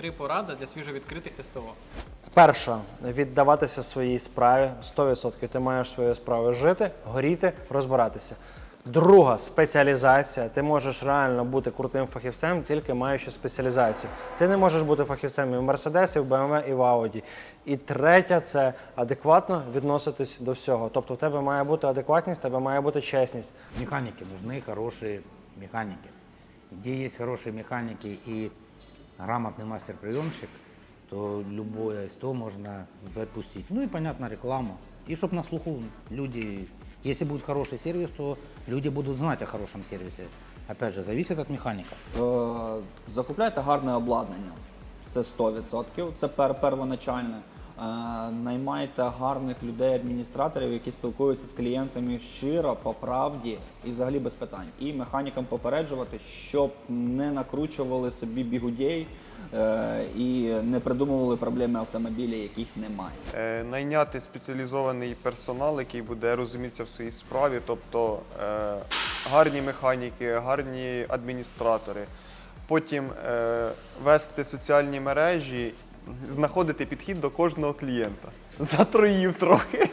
Три поради для свіжовідкритих СТО. Перша віддаватися своїй справі 100%. Ти маєш своєю справою жити, горіти, розбиратися. Друга спеціалізація. Ти можеш реально бути крутим фахівцем, тільки маючи спеціалізацію. Ти не можеш бути фахівцем і в Мерседесі, і в BMW, і в Audi. І третя це адекватно відноситись до всього. Тобто в тебе має бути адекватність, в тебе має бути чесність. Механики нужны хорошие механики. Где есть хорошие механики и грамотный мастер-приемщик, то любое СТО можно запустить. Ну и, понятно, реклама. И чтобы на слуху люди, если будет хороший сервис, то люди будут знать о хорошем сервисе. Опять же, зависит от механика. Е, Закупляйте гарне обладнання. Це 100%, це пер первоначальне. Е, Наймайте гарних людей, адміністраторів, які спілкуються з клієнтами щиро, по правді і взагалі без питань. І механікам попереджувати, щоб не накручували собі бігудей е, і не придумували проблеми автомобіля, яких немає. Е, найняти спеціалізований персонал, який буде розумітися в своїй справі, тобто гарні механіки, гарні адміністратори. Потім е, вести соціальні мережі, знаходити підхід до кожного клієнта. Затроїв трохи.